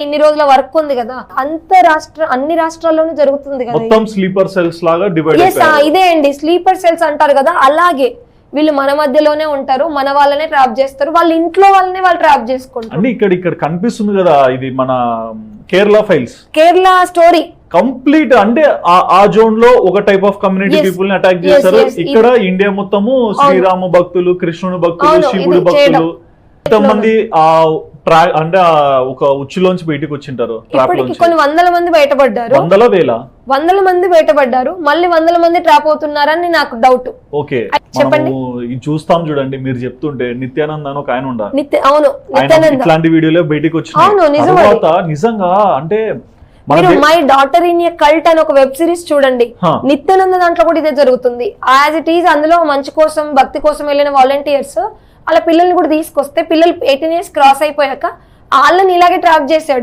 ఇన్ని రోజుల వర్క్ ఉంది కదా. అంత రాష్ట్ర అన్ని రాష్ట్రాల్లోనూ జరుగుతుంది కదా మొత్తం స్లీపర్ సెల్స్ లాగా డివైడ్ ఇదే అండి. స్లీపర్ సెల్స్ అంటారు కదా అలాగే వీళ్ళు మన మధ్యలోనే ఉంటారు మన వాళ్ళనే ట్రాప్ చేస్తారు వాళ్ళ ఇంట్లో వాళ్ళనే వాళ్ళు ట్రాప్ చేసుకుంటారు. అంటే ఇక్కడ ఇక్కడ కనిపిస్తుంది కదా ఇది మన Kerala files Kerala story complete అంటే ఆ- జోన్లో ఒక టైప్ ఆఫ్ కమ్యూనిటీ. పీపుల్ని అటాక్ చేస్తారు. ఇక్కడ ఇండియా మొత్తము శ్రీరామ భక్తులు కృష్ణుడు భక్తులు శివుడు భక్తులు. ఎంతమంది ఆ ట్రా అంటే ఒక ఉచ్చులోంచి బయటికి వచ్చింటారు. ఇప్పటికి కొన్ని వందల మంది బయటపడ్డారు. వందల వేల? వందల మంది బయటపడ్డారు. మళ్ళీ వందల మంది ట్రాప్ అవుతున్నారని నాకు డౌట్. ఓకే. చెప్పండి. చూస్తాం చూడండి మీరు చెప్తుంటే నిత్యానంద్ అని ఒక ఆయన ఉండాలి. నిత్య అవును నిత్యానంద. ఇట్లాంటి వీడియోలే బయటికి. తర్వాత నిజంగా అంటే మీరు my daughter in a cult అని ఒక వెబ్ సిరీస్ చూడండి. నిత్యానంద దాంట్లో కూడా ఇదే జరుగుతుంది. యాజ్ ఇట్ ఈజ్ అందులో మంచి కోసం భక్తి కోసం వెళ్ళిన వాలంటీర్స్ అలా పిల్లల్ని కూడా తీసుకొస్తే పిల్లలు ఎయిటీన్ ఇయర్స్ క్రాస్ అయిపోయాక వాళ్ళని ఇలాగే ట్రాప్ చేశాడు.